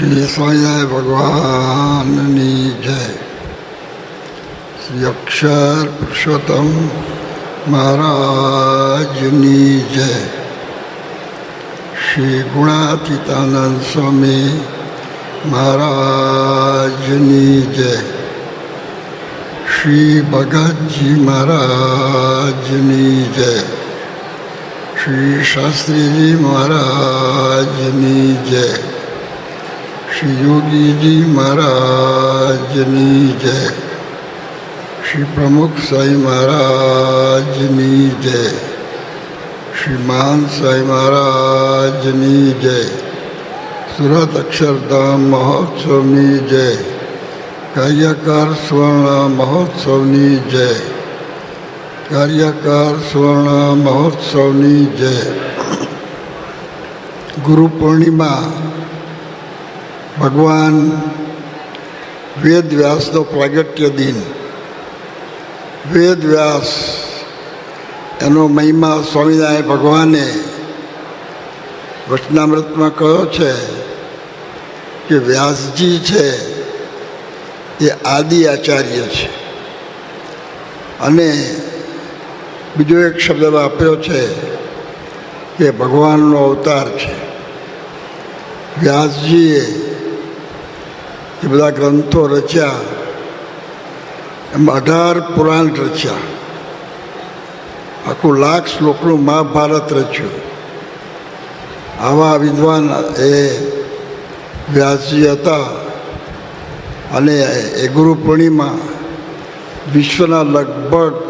શ્રી સ્વામિનારાયણ ભગવાનની જય શ્રી અક્ષર પુરુષોત્તમ મહારાજની જય શ્રી ગુણાતીતાનંદ સ્વામી મહારાજની જય શ્રી ભગતજી મહારાજની જય શ્રી શાસ્ત્રીજી મહારાજની જય શ્રી યોગીજી મહારાજની જય. શ્રી પ્રમુખ સાંઈ મહારાજની જય. શ્રી મહાન સાંઈ મહારાજની જય. સુરત અક્ષરધામ મહોત્સવની જય. કાર્યકાર સ્વર્ણ મહોત્સવની જય. કાર્યકાર સ્વર્ણ મહોત્સવની જય. ગુરુ પૂર્ણિમા ભગવાન વેદવ્યાસનો પ્રાગટ્ય દિન. વેદવ્યાસ, એનો મહિમા સ્વામિનારાયણ ભગવાને વચનામૃતમાં કહ્યો છે કે વ્યાસજી છે એ આદિ આચાર્ય છે. અને બીજો એક શબ્દ આપ્યો છે કે ભગવાનનો અવતાર છે. વ્યાસજીએ જે બધા ગ્રંથો રચ્યા. એમાં અઢાર પુરાણ રચ્યા. આખું લાખ શ્લોકનું મહાભારત રચ્યું. આવા વિદ્વાન એ વ્યાસજી હતા અને એ ગુરુ પૂર્ણિમા વિશ્વના લગભગ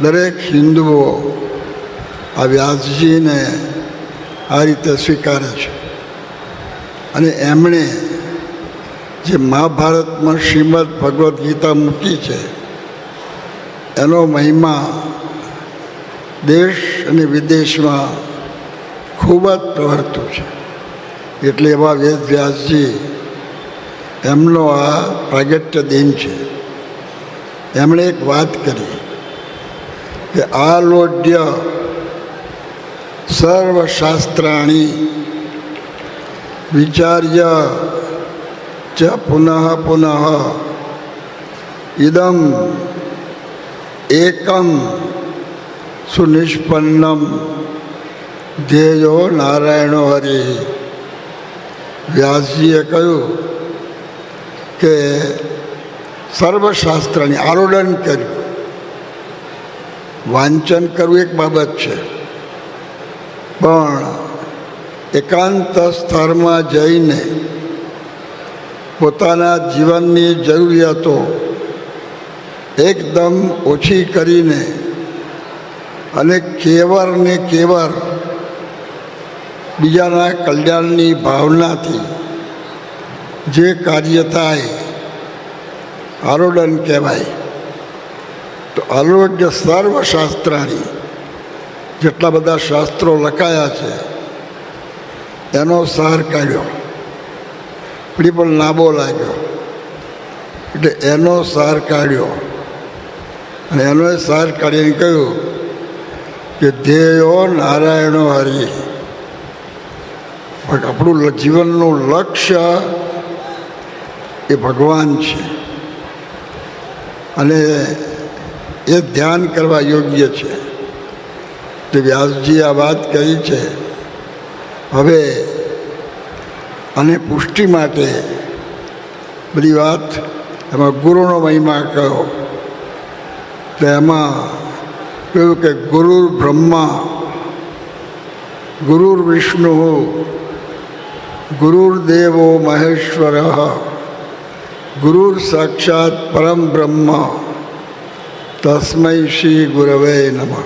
દરેક હિન્દુઓ આ વ્યાસજીને આ રીતે સ્વીકારે છે. અને એમણે જે મહાભારતમાં શ્રીમદ ભગવદ્ ગીતા મૂકી છે, એનો મહિમા દેશ અને વિદેશમાં ખૂબ જ પ્રવર્તું છે. એટલે એવા વેદ વ્યાસજી, એમનો આ પ્રાગટ્ય દિન છે. એમણે એક વાત કરી કે આલોડ્ય સર્વશાસ્ત્રાણી વિચાર્ય ચ પુનઃ પુનઃ ઇદમ એકમ સુનિષ્પન્નમ ધ્યેયો નારાયણો હરિ વ્યાસજીએ કહ્યું કે સર્વશાસ્ત્રની આરોડન કર્યું વાંચન કરવું એક બાબત છે પણ એકાંત સ્થળમાં જઈને પોતાના જીવનની જરૂરિયાતો એકદમ ઓછી કરીને અને કેવર ને કેવર બીજાના કલ્યાણની ભાવનાથી જે કાર્ય થાય, આરોડન કહેવાય, તો આરોગ્ય સર્વશાસ્ત્રાણી જેટલા બધા શાસ્ત્રો લખાયા છે, એનો સાર કાઢ્યો. પડી પણ લાંબો લાગ્યો. એટલે એનો સાર કાઢ્યો. અને એનો સાર કાઢીને કહ્યું કે, ધ્યેયો નારાયણો હરિ. આપણું જીવનનું લક્ષ્ય એ ભગવાન છે. અને એ ધ્યાન કરવા યોગ્ય છે. તે વ્યાસજી આ વાત કરી છે. હવે અને પુષ્ટિ માટે બધી વાત એમાં ગુરુનો મહિમા કહો. તો એમાં કહ્યું કે ગુરુર બ્રહ્મા, ગુરુર વિષ્ણુ ગુરુર્દેવો મહેશ્વર, ગુરુર સાક્ષાત પરમ બ્રહ્મ, તસ્મૈ શ્રી ગુરવે નમઃ.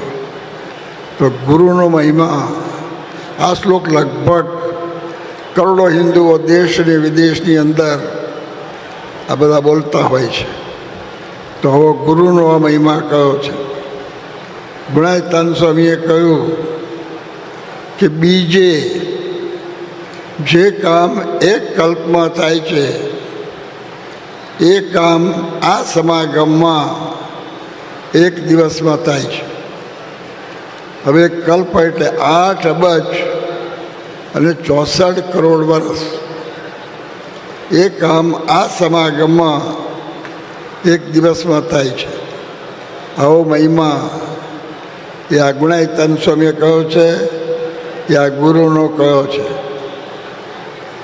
તો ગુરુનો મહિમા આ શ્લોક લગભગ કરોડો હિન્દુઓ દેશ અને વિદેશની અંદર આ બધા બોલતા હોય છે. તો હવે ગુરુનો આ મહિમા કયો છે? ગુણાયતાન સ્વામીએ કહ્યું કે બીજે જે કામ એક કલ્પમાં થાય છે, એ કામ આ સમાગમમાં એક દિવસમાં થાય છે. હવે કલ્પ એટલે આઠ અબજ અને ચોસઠ કરોડ વર્ષ એ કામ આ સમાગમમાં એક દિવસમાં થાય છે. આવો મહિમા એ આ ગુણાયતન સ્વામીએ કહ્યો છે, એ આ ગુરુનો કહ્યો છે.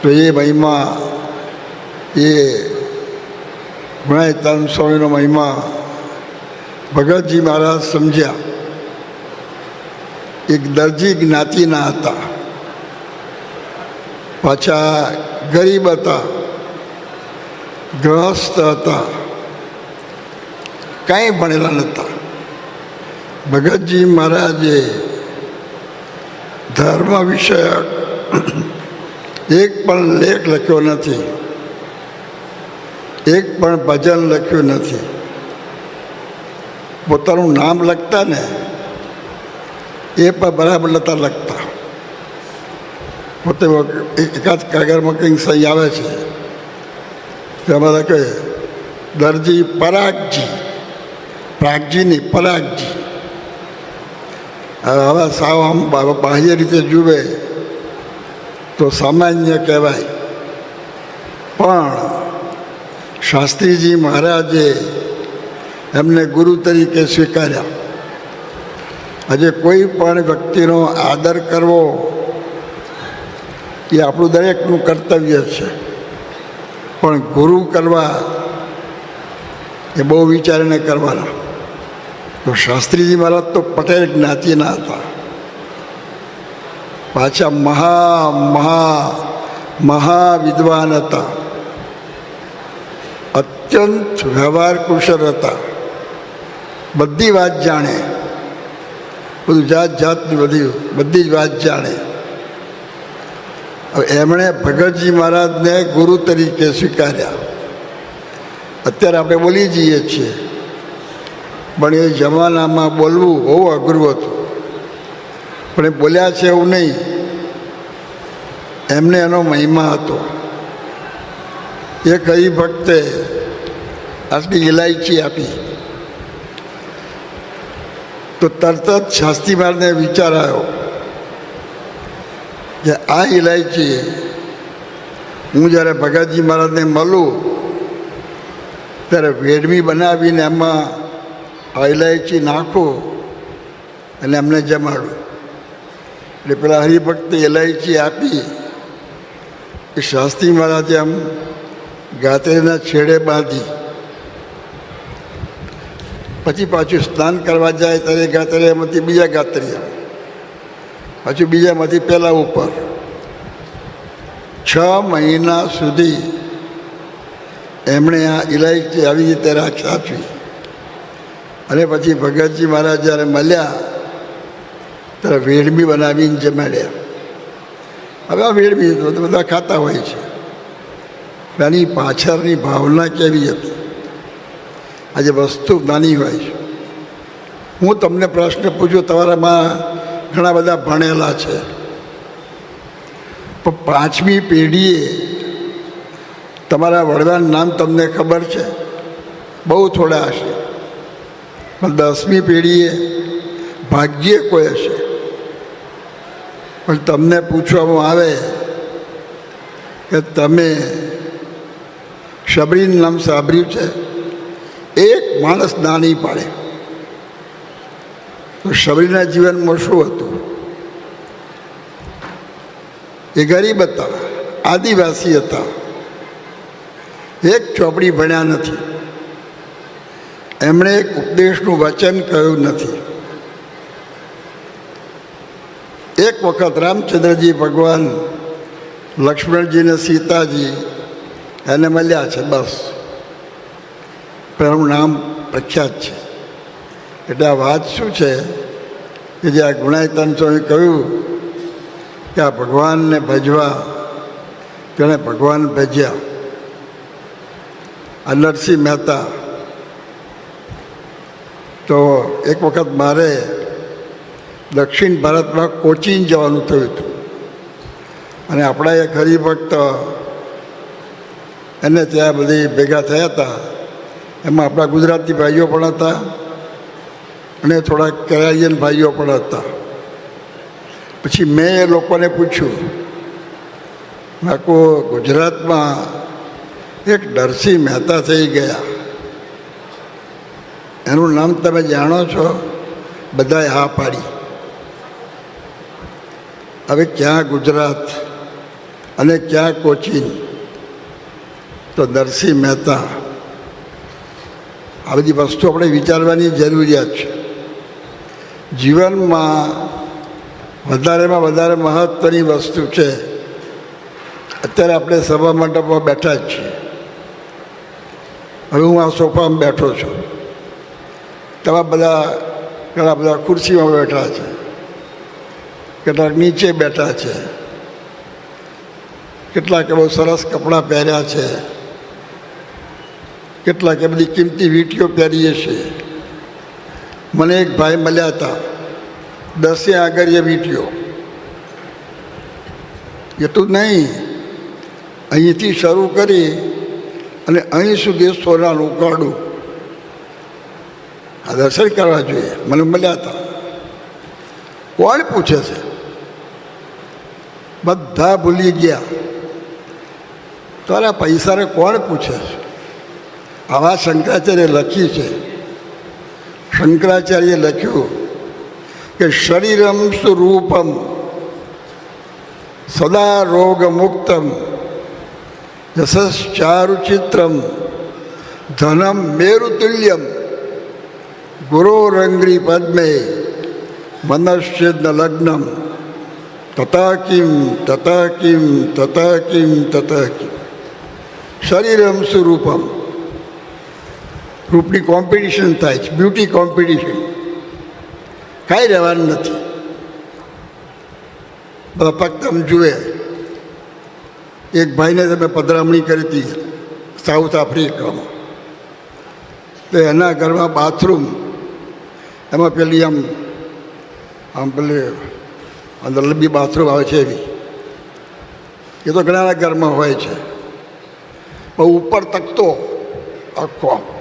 તો એ મહિમા, એ ગુણાયતન સ્વામીનો મહિમા ભગતજી મહારાજ સમજ્યા. એક દરજી જ્ઞાતિના હતા. પાછા ગરીબ હતા, ગ્રહસ્થ હતા, કાંઈ ભણેલા નહોતા. ભગતજી મહારાજે ધર્મ વિષયક એક પણ લેખ લખ્યો નથી, એક પણ ભજન લખ્યું નથી. પોતાનું નામ લખતા ને, એ પણ બરાબર નહોતા લખતા. પોતે એકાદ કાગળમાં કંઈક સહી આવે છે. તેમાં કહે દરજી પરાગજી. પ્રાગજી નહીં પરાગજી. હવે સાવ આમ બાહ્ય રીતે જુએ તો સામાન્ય કહેવાય. પણ શાસ્ત્રીજી મહારાજે એમને ગુરુ તરીકે સ્વીકાર્યા. આજે કોઈ પણ વ્યક્તિનો આદર કરવો એ આપણું દરેકનું કર્તવ્ય છે. પણ ગુરુ કરવા એ બહુ વિચારીને કરવાના. તો શાસ્ત્રીજી મહારાજ તો પટેલ જ્ઞાતિના હતા. પાછા મહા મહા મહા વિદ્વાન હતા. અત્યંત વ્યવહાર કુશળ હતા. બધી વાત જાણે. બધું જાત જાતની બધી બધી જ વાત જાણે. એમણે ભગતજી મહારાજને ગુરુ તરીકે સ્વીકાર્યા. અત્યારે આપણે બોલી જઈએ છીએ, પણ એ જમાનામાં બોલવું બહુ અઘરું હતું. પણ એ બોલ્યા છે એવું નહીં. એમને એનો મહિમા હતો. એ કઈ ભક્તે આટલી ઇલાયચી આપી. તો તરત જ શાસ્ત્રી વિચાર આવ્યો. કે આ ઇલાયચી હું જ્યારે ભગતજી મહારાજને મળું, ત્યારે વેડમી બનાવીને એમાં આ ઇલાયચી નાખું અને એમને જમાડું. એટલે પેલા હરિભક્તે ઇલાયચી આપી એ શાસ્ત્રી મહારાજે આમ ગાતરીના છેડે બાંધી. પછી પાછું સ્નાન કરવા જાય ત્યારે ગાતરિયામાંથી બીજા ગાતરિયા પાછું બીજામાંથી પહેલાં ઉપર. છ મહિના સુધી એમણે આ ઇલાયચી આવી રીતે રાખ સાચવી અને પછી ભગતજી મહારાજ જ્યારે મળ્યા, ત્યારે વેડમી બનાવીને જમાડ્યા. હવે આ વેડમી તો બધા ખાતા હોય છે. એની પાછળની ભાવના કેવી હતી? આજે વસ્તુ નાની હોય છે. હું તમને પ્રશ્ન પૂછું, તમારામાં ઘણા બધા ભણેલા છે. પણ પાંચમી પેઢીએ તમારા વડવાનું નામ તમને ખબર છે? બહુ થોડા હશે. પણ દસમી પેઢીએ ભાગ્યે કોઈ હશે. પણ તમને પૂછવામાં આવે કે તમે શબરીનું નામ સાંભળ્યું છે? એક માણસ ના નહીં પાડે. તો શબરીના જીવનમાં શું હતું? એ ગરીબ હતા, આદિવાસી હતા. એક ચોપડી ભણ્યા નથી. એમણે એક ઉપદેશનું વચન કહ્યું નથી. એક વખત રામચંદ્રજી ભગવાન લક્ષ્મણજીને સીતાજી એને મળ્યા છે, બસ. પણ એનું નામ પ્રખ્યાત છે. એટલે આ વાત શું છે? કે જે આ ગુણાયતન સ્વામી કહ્યું કે આ ભગવાનને ભજવા, તેણે ભગવાન ભજ્યા. આ નરસિંહ મહેતા. તો એક વખત મારે દક્ષિણ ભારતમાં કોચીન જવાનું થયું હતું. અને આપણા એક હરિભક્ત એને ત્યાં બધી ભેગા થયા હતા. એમાં આપણા ગુજરાતી ભાઈઓ પણ હતા. અને થોડા કરાયન ભાઈઓ પણ હતા. પછી મેં એ લોકોને પૂછ્યું મેં ગુજરાતમાં એક નરસિંહ મહેતા થઈ ગયા. એનું નામ તમે જાણો છો? બધાએ હા પાડી. હવે ક્યાં ગુજરાત અને ક્યાં કોચીન? તો નરસિંહ મહેતા, આ બધી વસ્તુ આપણે વિચારવાની જરૂરિયાત છે. જીવનમાં વધારેમાં વધારે મહત્ત્વની વસ્તુ છે. અત્યારે આપણે સભા મંડપમાં બેઠા જ છીએ. હવે હું આ સોફામાં બેઠો છું. તમે બધા, ઘણા બધા ખુરશીમાં બેઠા છે. કેટલાક નીચે બેઠા છે. કેટલાકે બહુ સરસ કપડાં પહેર્યા છે. કેટલાકે બધી કિંમતી વીંટીઓ પહેરીએ છીએ. મને એક ભાઈ મળ્યા હતા. દસે આગળ એ વીટ્યો. એટલું જ નહીં. અહીંથી શરૂ કરી અને અહીં સુધી સોનાનું કાઢું આ દર્શન કરવા જોઈએ. મને મળ્યા હતા. કોણ પૂછે છે? બધા ભૂલી ગયા. તારા પૈસાને કોણ પૂછે છે? આવા શંકરાચાર્ય લખી છે. શંકરાચાર્ય લખ્યું કે શરીરમ સ્વરૂપમ સદા રોગમુક્તમ, યશશ્ચારુચિત્રમ, ધનમ મેરુતુલ્યમ ગુરોરંગ્રી પદ્મે, મનશ્ચિદ્ન લગ્નમ, તથા કિમ તથા કિમ તથા કિમ તથા કિમ. શરીરમ સ્વરૂપમ રૂપની કોમ્પિટિશન થાય છે બ્યુટી કોમ્પિટિશન કાંઈ રહેવાનું નથી. બધા ફક્ત આમ જુએ. એક ભાઈને તમે પધરામણી કરી હતી, સાઉથ આફ્રિકામાં. તો એના ઘરમાં બાથરૂમ એમાં પેલી આમ આમ પેલી અંદર લંબી બાથરૂમ આવે છે એવી. એ તો ઘણાના ઘરમાં હોય છે. પણ ઉપર તકતો આખો આમ.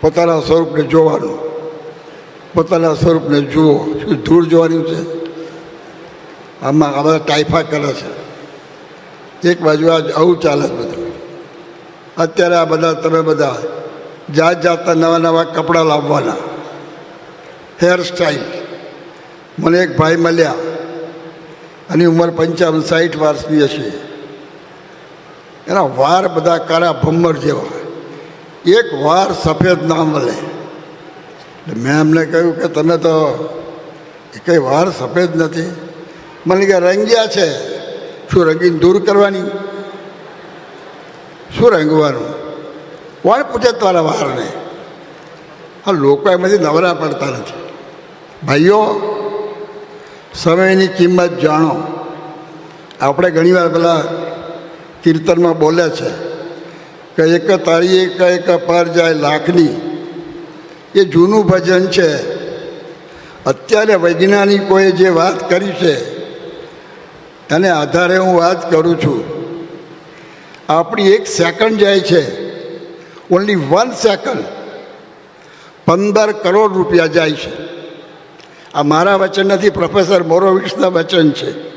પોતાના સ્વરૂપને જોવાનું. પોતાના સ્વરૂપને જુઓ. શું ધૂળ જોવાનું છે? આમાં આ બધા ટાઈફા કરે છે. એક બાજુ આ આવું ચાલે છે બધું. અત્યારે આ બધા તમે બધા જાત જાતના નવા નવા કપડાં લાવવાના. હેરસ્ટાઈલ મને એક ભાઈ મળ્યા. એની ઉંમર પંચાવન સાઠ વર્ષની હશે. એના વાર બધા કાળા ભમ્મર જેવા. એક વાર સફેદ ના મળે એટલે મેં એમને કહ્યું કે તમે તો કંઈ વાર સફેદ નથી. મને કે રંગ્યા છે. શું રંગીને દૂર કરવાની? શું રંગવાનું? કોણ પૂછે તારા વારને આ લોકો એમાંથી નવરા પડતા નથી. ભાઈઓ, સમયની કિંમત જાણો. આપણે ઘણીવાર પેલા કીર્તનમાં બોલે છે કે એક તારી એક એક અપાર જાય લાખની. એ જૂનું ભજન છે. અત્યારે વૈજ્ઞાનિકોએ જે વાત કરી છે, એને આધારે હું વાત કરું છું. આપણી એક સેકન્ડ જાય છે. Only one second. પંદર કરોડ રૂપિયા જાય છે. આ મારા વચન નથી, પ્રોફેસર મોરોવિક્સના વચન છે.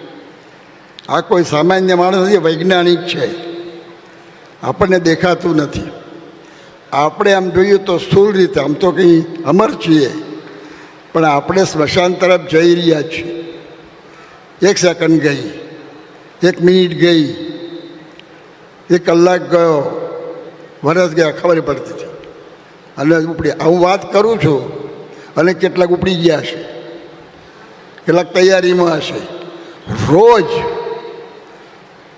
આ કોઈ સામાન્ય માણસ નથી, વૈજ્ઞાનિક છે. આપણને દેખાતું નથી. આપણે આમ જોઈએ તો સ્થૂળ રીતે, આમ તો કંઈ અમર છીએ, પણ આપણે સ્મશાન તરફ જઈ રહ્યા છીએ. એક સેકન્ડ ગઈ, એક મિનિટ ગઈ, એક કલાક ગયો, વરસ ગયા, ખબર પડતી હતી. અને ઉપડી હું વાત કરું છું, અને કેટલાક ઉપડી ગયા છે. કેટલાક તૈયારીમાં હશે. રોજ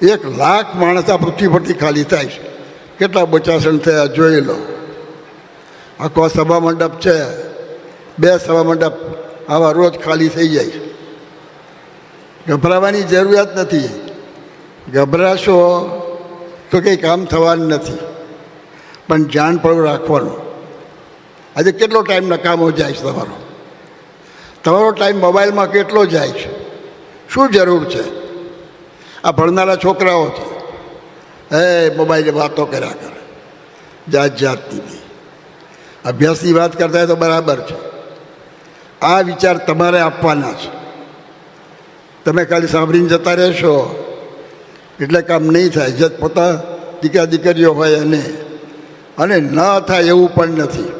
એક લાખ માણસ આ પૃથ્વી પરથી ખાલી થાય છે. કેટલા બચાસણ થયા જોઈ લો. આખો સભા મંડપ છે. બે સભા મંડપ આવા રોજ ખાલી થઈ જાય ગભરાવાની જરૂરિયાત નથી. ગભરાશો તો કંઈ કામ થવાનું નથી. પણ જાણ પણ રાખવાનું. આજે કેટલો ટાઈમ નકામો જાય છે તમારો? તમારો ટાઈમ મોબાઈલમાં કેટલો જાય છે? શું જરૂર છે? આ ભણનારા છોકરાઓ છે. હે મોબાઈલે વાતો કર્યા કરે. જાત જાતની બી. અભ્યાસની વાત કરતા હોય તો બરાબર છે. આ વિચાર તમારે આપવાના છે. તમે ખાલી સાંભળીને જતા રહેશો. એટલે કામ નહીં થાય. જે પોતા દીકરા દીકરીઓ હોય અને અને ન થાય એવું પણ નથી.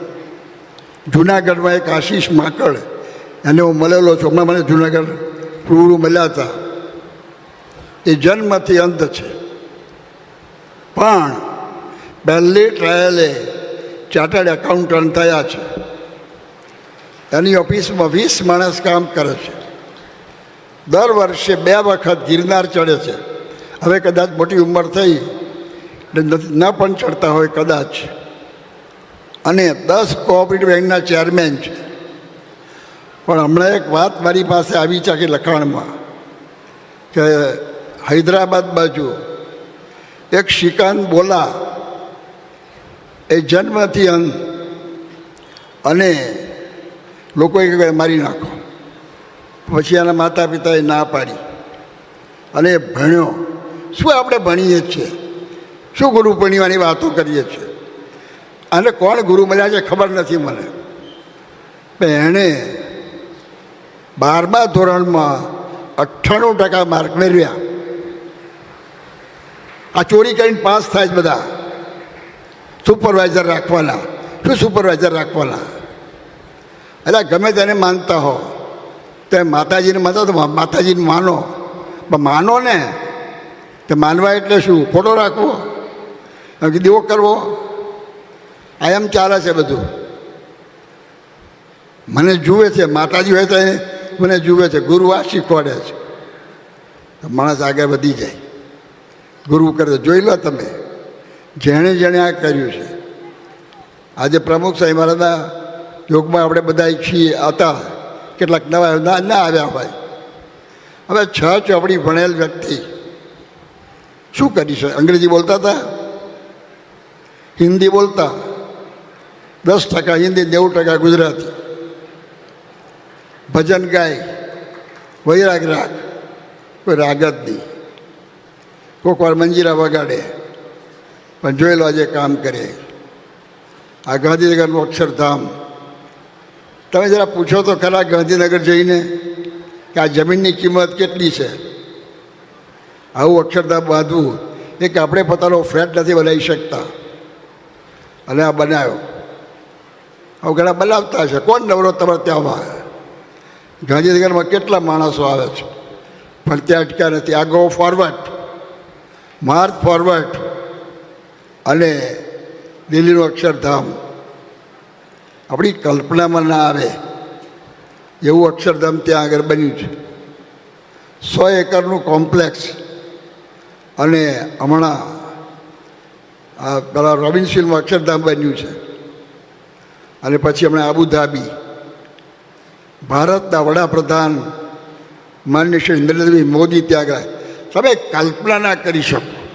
જુનાગઢમાં એક આશીષ માકડ, એને હું મળેલો છું. હમણાં મને જુનાગઢ રૂબરૂ મળ્યા હતા. એ જન્મથી અંત છે. પણ પહેલી ટ્રાયલે ચાર્ટર્ડ એકાઉન્ટન્ટ થયા છે. એની ઓફિસમાં વીસ માણસ કામ કરે છે. દર વર્ષે બે વખત ગિરનાર ચડે છે. હવે કદાચ મોટી ઉંમર થઈ ન પણ ચડતા હોય, કદાચ. અને દસ કોઓપરેટિવ બેંકના ચેરમેન છે. પણ હમણાં એક વાત મારી પાસે આવી છે કે લખાણમાં, કે હૈદરાબાદ બાજુ. એક શિકાન બોલા, એ જન્મથી અંત અને લોકોએ કહે મારી નાખો. પછી એના માતા પિતાએ ના પાડી. અને ભણ્યો. શું આપણે ભણીએ છીએ? શું ગુરુ પૂર્ણિમાની વાતો કરીએ છીએ? અને કોણ ગુરુ મળ્યા છે ખબર નથી મને. એણે બારમા ધોરણમાં અઠ્ઠાણું ટકા માર્ક મેળવ્યા. આ ચોરી કરીને પાસ થાય છે બધા. સુપરવાઇઝર રાખવાના. શું સુપરવાઇઝર રાખવાના? એટલે ગમે તેને માનતા હો. તો માતાજીને માનતા તો માતાજીને માનો. પણ માનો ને, તે માનવા એટલે શું? ફોટો રાખવો? કે દીવો કરવો. આ એમ ચાલે છે બધું. મને જુએ છે, માતાજી હોય તો મને જુએ છે ગુરુ આ શીખવાડે છે. માણસ આગળ વધી જાય. ગુરુ કરે જોઈ લો તમે. જેણે જેણે આ કર્યું છે. આજે પ્રમુખ સાહેબ મહારાજના યોગમાં આપણે બધા છીએ, હતા. કેટલાક નવા ના ના આવ્યા હોય. હવે છ ચોપડી ભણેલ વ્યક્તિ શું કરી છે અંગ્રેજી બોલતા હતા? હિન્દી બોલતા? દસ ટકા હિન્દી, નેવું ટકા ગુજરાતી. ભજન ગાય. વૈરાગ રાગ. કોઈ રાગ જ નહીં. કોઈક વાર મંજીરા વગાડે. પણ જોઈ આજે કામ કરે. આ ગાંધીનગરનું અક્ષરધામ. તમે જરા પૂછો તો ખરા ગાંધીનગર જઈને કે આ જમીનની કિંમત કેટલી છે? આવું અક્ષરધામ બાંધવું કે આપણે પોતાનો ફ્લેટ નથી બનાવી શકતા. અને આ બનાવ્યો. આવું ઘણા બનાવતા છે. કોણ નવરો તમારે ત્યાંમાં ગાંધીનગરમાં કેટલા માણસો આવે છે? પણ ત્યાં અટક્યા નથી. આ ગો ફોરવર્ડ માર્ચ ફોરવર્ડ અને દિલ્હીનું અક્ષરધામ. આપણી કલ્પનામાં ના આવે એવું અક્ષરધામ ત્યાં આગળ બન્યું છે. સો એકરનું કોમ્પ્લેક્સ અને હમણાં આ પેલા રોબિન્સફિલ્ડમાં અક્ષરધામ બન્યું છે. અને પછી હમણાં આબુધાબી ભારતના વડાપ્રધાન માન્ય શ્રી નરેન્દ્રભાઈ મોદી ત્યાં ગયા તમે કલ્પના ના કરી શકો.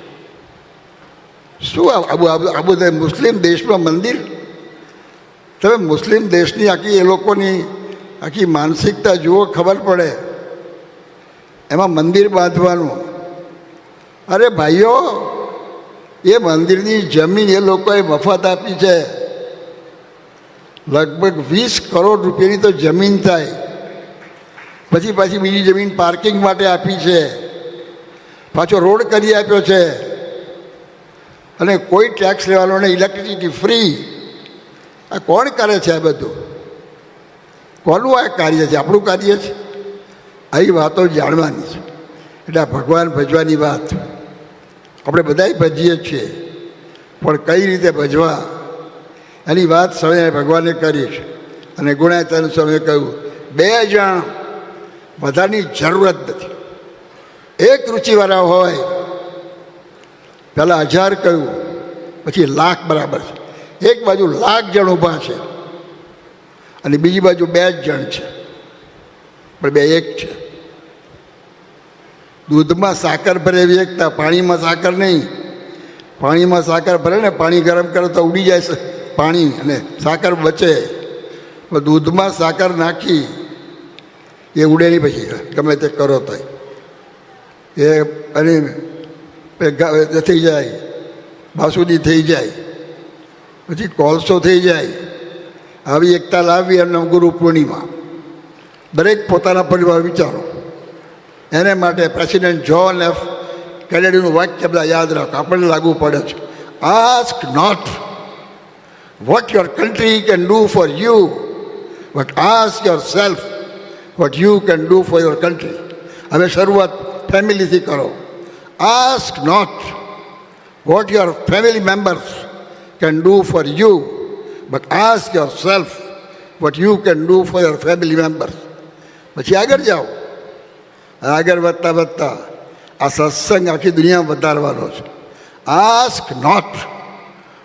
શું આબુ આબુ મુસ્લિમ દેશમાં મંદિર? તમે મુસ્લિમ દેશની આખી એ લોકોની આખી માનસિકતા જુઓ, ખબર પડે. એમાં મંદિર બાંધવાનું. અરે ભાઈઓ, એ મંદિરની જમીન એ લોકોએ મફત આપી છે. લગભગ વીસ કરોડ રૂપિયાની તો જમીન થાય. પછી પાછી બીજી જમીન પાર્કિંગ માટે આપી છે. પાછો રોડ કરી આપ્યો છે. અને કોઈ ટેક્સ લેવાનો નહીં ઇલેક્ટ્રિસિટી ફ્રી આ કોણ કરે છે આ બધું? કોનું આ કાર્ય છે? આપણું કાર્ય છે? આવી વાતો જાણવાની છે. એટલે આ ભગવાન ભજવાની વાત. આપણે બધાય ભજીએ છીએ. પણ કઈ રીતે ભજવા? એની વાત સમયે ભગવાને કરી છે. અને ગુણાયતન સમયે કહ્યું, બે જણ, બધાની જરૂરત નથી. એક રુચિવાળા હોય પહેલાં હજાર કહ્યું, પછી લાખ બરાબર છે. એક બાજુ લાખ જણ ઊભા છે અને બીજી બાજુ બે જ જણ છે. પણ બે એક છે. દૂધમાં સાકર ભરે એવી એકતા, પાણીમાં સાકર નહીં. પાણીમાં સાકર ભરે ને પાણી ગરમ કરે તો ઉડી જાય પાણી અને સાકર બચે. દૂધમાં સાકર નાખી, એ ઉડે નહીં પછી. ગમે તે કરો તો એ અને થઈ જાય. બાસુદી થઈ જાય. પછી કોલસો થઈ જાય. આવી એકતા લાવી અને ગુરુ પૂર્ણિમા. દરેક પોતાના પરિવાર વિચારો. એને માટે પ્રેસિડેન્ટ જ્હોન એફ કેનેડીનું વાક્ય બધા યાદ રાખો. આપણને લાગુ પડે છે. Ask not what your country can do for you but ask yourself what you can do for your country હવે શરૂઆત ફેમિલીથી કરો. Ask not what your family members can do for you but ask yourself what you can do for your family members પછી આગળ જાઓ. આગળ વધતા વધતા આ સત્સંગ આખી દુનિયા વધારવાનો છે. Ask not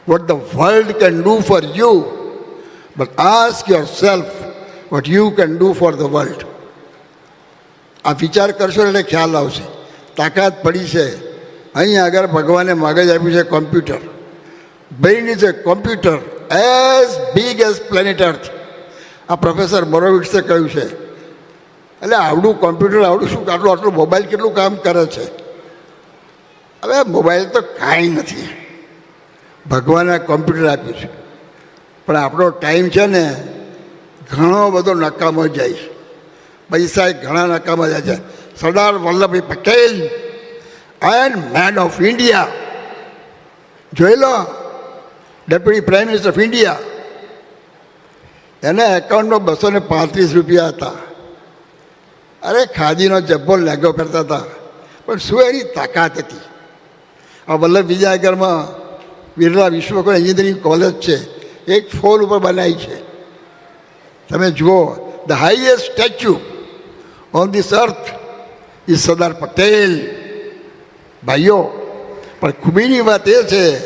what the world can do for you but ask yourself what you can do for the world આ વિચાર કરશો એટલે ખ્યાલ આવશે. તાકાત પડી છે. અહીં આગળ ભગવાને મગજ આપ્યું છે computer. Brain is a computer. As big as planet earth. આ પ્રોફેસર મોરોવિટ્સે કહ્યું છે. એટલે આવડું કોમ્પ્યુટર, આવડું શું? આટલું આટલું મોબાઈલ કેટલું કામ કરે છે? હવે મોબાઈલ તો કાંઈ નથી. ભગવાને કોમ્પ્યુટર આપ્યું છે. પણ આપણો ટાઈમ છે ને, ઘણો બધો નકામો જાય છે. પૈસા ઘણા નકામા જાય છે. Sardar Vallabhbhai Patel and man of India જોઈ લો deputy prime minister of India એના એકાઉન્ટમાં બસો ને પાંત્રીસ રૂપિયા હતા. અરે ખાદીનો જબ્બો લેગો પહેરતા હતા. પણ શું એની તાકાત હતી? આ વલ્લભ વિદ્યાનગરમાં બિરલા વિશ્વકર્મા એન્જિનિયરિંગ કોલેજ છે. એક ફોલ ઉપર બનાવી છે. તમે જુઓ the highest statue on this earth એ સરદાર પટેલ ભાઈઓ, પણ ખૂબીની વાત એ છે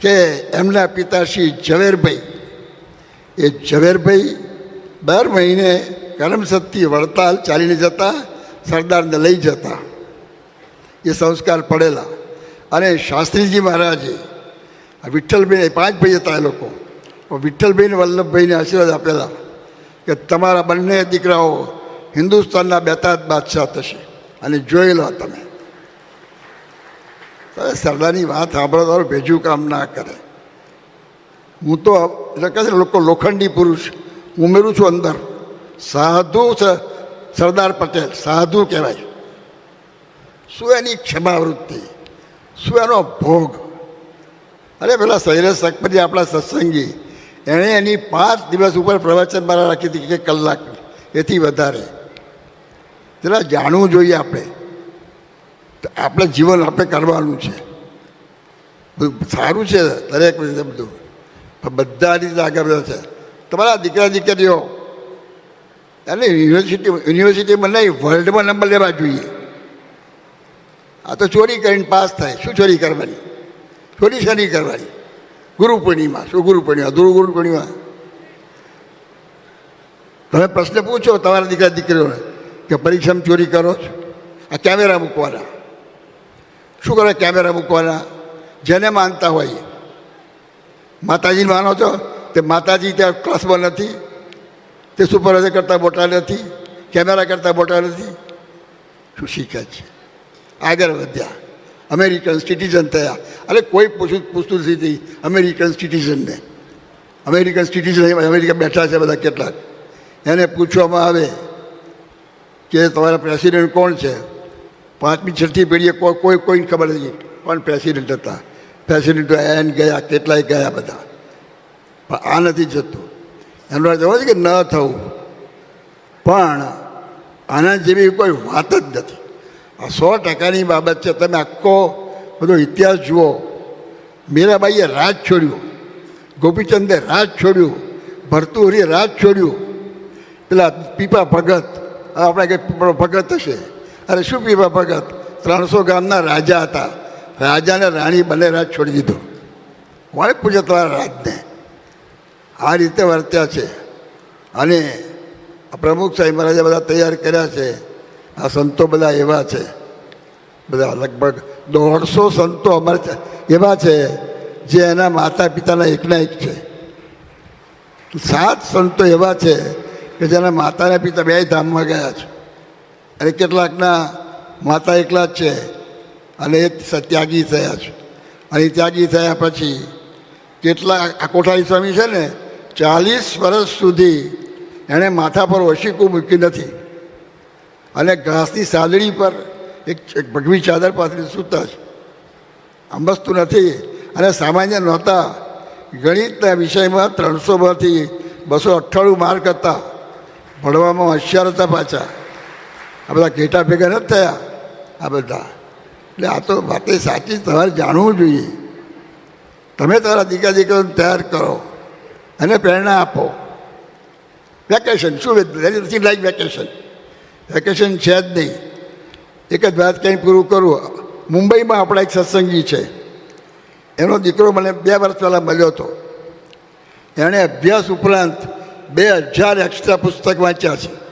કે એમના પિતાશ્રી ઝવેરભાઈ. એ ઝવેરભાઈ દર મહિને કરમસદથી વડતાલ ચાલીને જતા, સરદારને લઈ જતા. એ સંસ્કાર પડેલા. અને શાસ્ત્રીજી મહારાજે વિઠ્ઠલભાઈ પાંચ ભાઈ હતા એ લોકો. વિઠ્ઠલભાઈને વલ્લભભાઈને આશીર્વાદ આપેલા કે તમારા બંને દીકરાઓ હિન્દુસ્તાનના બેતાજ બાદશાહ થશે. અને જોઈ લો તમે. હવે સરદારની વાત સાંભળો, તારું ભેજું કામ ના કરે. હું તો, એટલે કહે છે, લોકો લોખંડી પુરુષ. ઉમેરું છું અંદર. સાધુ સરદાર પટેલ, સાધુ કહેવાય. શું એની ક્ષમાવૃત્તિ? શું એનો ભોગ? અરે પેલા સૈરેશ સખપતિ આપણા સત્સંગી. એણે એની પાંચ દિવસ ઉપર પ્રવચન મારા રાખી હતી કે કલાક એથી વધારે. જરા જાણવું જોઈએ આપણે. આપણે જીવન આપણે કરવાનું છે. બધું સારું છે દરેક રીતે બધું. પણ બધા રીતે આગળ છે. તમારા દીકરા દીકરીઓ અને યુનિવર્સિટી, યુનિવર્સિટીમાં નહીં, વર્લ્ડમાં નંબર લેવા જોઈએ. આ તો ચોરી કરીને પાસ થાય. શું ચોરી કરવાની? ચોરી શની કરવાની? ગુરુ પૂર્ણિમા. શું ગુરુ પૂર્ણિમા? ધ્રુવ ગુરુ પૂર્ણિમા. તમે પ્રશ્ન પૂછો તમારા દીકરા દીકરીઓને. કે પરીક્ષામાં ચોરી કરો છો? આ કેમેરા મૂકવાના. શું કરે કેમેરા મૂકવાના? જેને માનતા હોય. માતાજી માનો છો? તે માતાજી ત્યાં ક્લાસમાં નથી. તે સુપરવાઇઝર કરતાં મોટા નથી. કેમેરા કરતાં મોટા નથી. શું શીખે છે? આગળ વધ્યા. અમેરિકન સિટીઝન થયા. અરે કોઈ પૂછું પૂછતું નથી અમેરિકન સિટીઝનને. અમેરિકન સિટીઝન, અમેરિકા બેઠા છે બધા કેટલાક. એને પૂછવામાં આવે કે તમારા પ્રેસિડેન્ટ કોણ છે? પાંચમી, છઠ્ઠી પેઢીએ કોઈ કોઈ, કોઈને ખબર નથી. કોણ પ્રેસિડેન્ટ હતા. પ્રેસિડેન્ટ એન ગયા, કેટલાય ગયા બધા. પણ આ નથી જતું. એનો અર્થ એવો છે કે ન થવું. પણ આના જેવી કોઈ વાત જ નથી. આ સો ટકાની બાબત છે. તમે આખો બધો ઇતિહાસ જુઓ. મીરાબાઈએ રાજ છોડ્યું. ગોપીચંદે રાજ છોડ્યું. ભરતુહરીએ રાજ છોડ્યું. પેલા પીપા ભગત આપણે કે ભગત હશે. અરે શું પીવા ભગત? ત્રણસો ગામના રાજા હતા. રાજાને રાણી બંને રાજ છોડી દીધો. કોણે પૂછે તમારા રાજને? આ રીતે વર્ત્યા છે. અને પ્રમુખ સાહેબ મહારાજા બધા તૈયાર કર્યા છે. આ સંતો બધા એવા છે. બધા લગભગ દોઢસો સંતો અમારે એવા છે જે એના માતા પિતાના એકના એક છે. સાત સંતો એવા છે કે જેના માતાના પિતા બે ધામમાં ગયા છે. અને કેટલાકના માતા એકલા જ છે. અને એ ત્યાગી થયા છે. અને ત્યાગી થયા પછી કેટલા, આ કોઠારી સ્વામી છે ને, ચાલીસ વર્ષ સુધી એણે માથા પર ઓશીકું મૂક્યું નથી. અને ઘાસની સાદડી પર એક ભગવી ચાદર પાથરી સૂતા છે. વસ્તુ નથી. અને સામાન્ય નહોતા. ગણિતના વિષયમાં ત્રણસોમાંથી બસો અઠ્ઠાણું માર્ક હતા. ભણવામાં હોશિયાર હતા પાછા. આ બધા ઘેટા ભેગા નથી થયા, આ બધા. એટલે આ તો વાતે સાચી તમારે જાણવું જોઈએ. તમે તમારા દીકરા દીકરાઓને તૈયાર કરો અને પ્રેરણા આપો. વેકેશન, શું નથી લાઈક વેકેશન. વેકેશન છે જ નહીં. એક જ વાત કંઈ પૂરું કરું, મુંબઈમાં આપણા એક સત્સંગી છે. એનો દીકરો મને બે વર્ષ પહેલાં મળ્યો હતો. એણે અભ્યાસ ઉપરાંત બે હજાર એક્સ્ટ્રા પુસ્તક વાંચ્યા છે.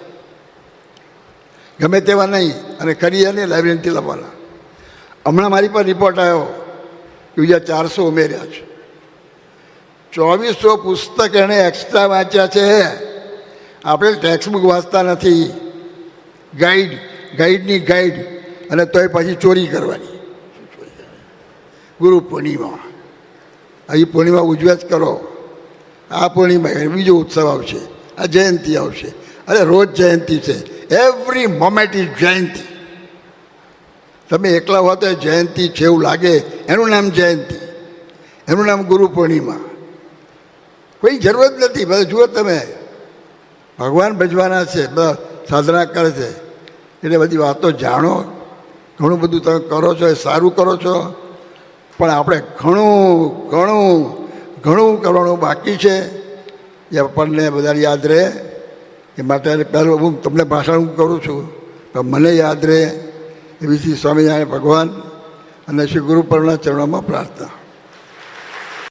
ગમે તેવા નહીં, અને અને લાઇબ્રેરીથી લાવવાના. હમણાં મારી પર રિપોર્ટ આવ્યો, કે બીજા ચારસો ઉમેર્યા છે. ચોવીસો પુસ્તક એણે એક્સ્ટ્રા વાંચ્યા છે. આપણે ટેક્સ્ટબુક વાંચતા નથી. ગાઈડ ગાઈડની ગાઈડ અને તોય પછી ચોરી કરવાની. ગુરુ પૂર્ણિમા. અહીં પૂર્ણિમા ઉજવે જ કરો. આ પૂર્ણિમા બીજો ઉત્સવ આવશે, આ જયંતિ આવશે. અરે રોજ જયંતિ છે. એવરી મોમેન્ટ ઇઝ જયંતિ. તમે એકલા હો તો જયંતિ છે એવું લાગે. એનું નામ જયંતિ. એનું નામ ગુરુ પૂર્ણિમા. કોઈ જરૂરત નથી. બધા જુઓ તમે. ભગવાન ભજવાના છે, બધા સાધના કરે છે. એટલે બધી વાતો જાણો. ઘણું બધું તમે કરો છો, એ સારું કરો છો. પણ આપણે ઘણું ઘણું ઘણું કરવાનું બાકી છે. એ આપણને બધા યાદ રહે. એ માટે પહેલું હું તમને ભાષણ કરું છું. પણ મને યાદ રહે. એવી શ્રી સ્વામિનારાયણ ભગવાન અને શ્રી ગુરુ પરના ચરણોમાં પ્રાર્થના.